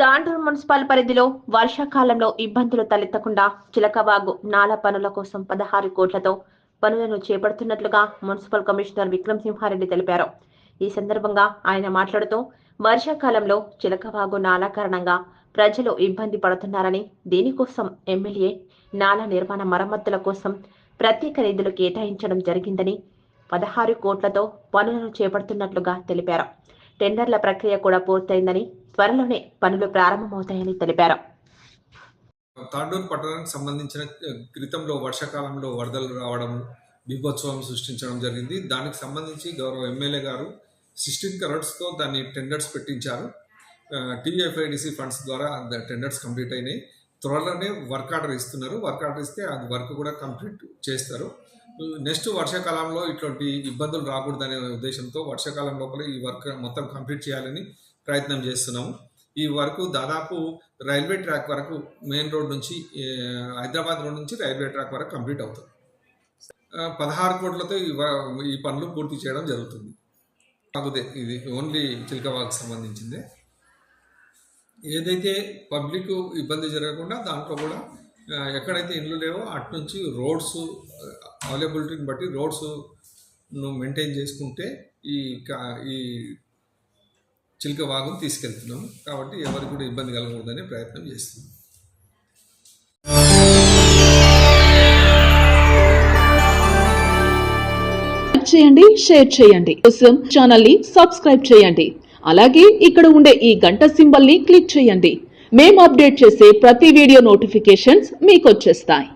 Tandur municipal పరిధిలో వర్షాకాలంలో ఇబ్బందులు తలెత్తకుండా చిలకవాగు నాల పనుల కోసం పదహారు కోట్లతో పనులను చేపడుతున్నట్లుగా మున్సిపల్ కమిషనర్ విక్రమ్ సింహారెడ్డి తెలిపారు. ఈ సందర్భంగా ఆయన మాట్లాడుతూ వర్షాకాలంలో చిలకవాగు నాలా కారణంగా ప్రజలు ఇబ్బంది పడుతున్నారని దీనికోసం ఎమ్మెల్యే నాలా నిర్మాణ మరమ్మతుల కోసం ప్రత్యేక నిధులు కేటాయించడం జరిగిందని పదహారు కోట్లతో పనులను చేపడుతున్నట్లుగా తెలిపారు. టెండర్ల ప్రక్రియ కూడా పూర్తయిందని త్వరలోనే పనులు ప్రారంభమవుతాయని తెలిపారు. తాండూరు పట్టణానికి సంబంధించిన క్రితంలో వర్షాకాలంలో వరదలు రావడం బీభోత్సవం సృష్టించడం జరిగింది. దానికి సంబంధించి గౌరవ ఎమ్మెల్యే గారు సిక్స్టీన్ కరోడ్స్తో దాన్ని టెండర్స్ పెట్టించారు. టీఎఫ్ఐడిసి ఫండ్స్ ద్వారా టెండర్స్ కంప్లీట్ అయినాయి. త్వరలోనే వర్క్ ఆర్డర్ ఇస్తున్నారు. వర్క్ ఆర్డర్ ఇస్తే అది వర్క్ కూడా కంప్లీట్ చేస్తారు. నెక్స్ట్ వర్షాకాలంలో ఇటువంటి ఇబ్బందులు రాకూడదనే ఉద్దేశంతో వర్షాకాలం లోపల ఈ వర్క్ మొత్తం కంప్లీట్ చేయాలని ప్రయత్నం చేస్తున్నాము. ఈ వరకు దాదాపు రైల్వే ట్రాక్ వరకు మెయిన్ రోడ్ నుంచి హైదరాబాద్ రోడ్ నుంచి రైల్వే ట్రాక్ వరకు కంప్లీట్ అవుతుంది. పదహారు కోట్లతో ఈ పనులు పూర్తి చేయడం జరుగుతుంది. కాకపోతే ఇది ఓన్లీ చిలకవాకు సంబంధించిందే. ఏదైతే పబ్లిక్ ఇబ్బంది జరగకుండా దాంట్లో కూడా ఎక్కడైతే ఇండ్లు లేవో అటు నుంచి రోడ్స్ అవైలబిలిటీని బట్టి రోడ్స్ మెయింటైన్ చేసుకుంటే ఈ ఈ చిలుక వాగును తీసుకెళ్తున్నాము. కాబట్టి ఎవరికి కూడా ఇబ్బంది కలగకూడదనే ప్రయత్నం చేస్తున్నాం. చేయండి షేర్ చేయండి. కోసం ఛానల్ని సబ్స్క్రైబ్ చేయండి. అలాగే ఇక్కడ ఉండే ఈ గంట సింబల్ని క్లిక్ చేయండి. మేము అప్డేట్ చేసే ప్రతి వీడియో నోటిఫికేషన్స్ మీకు వచ్చేస్తాయి.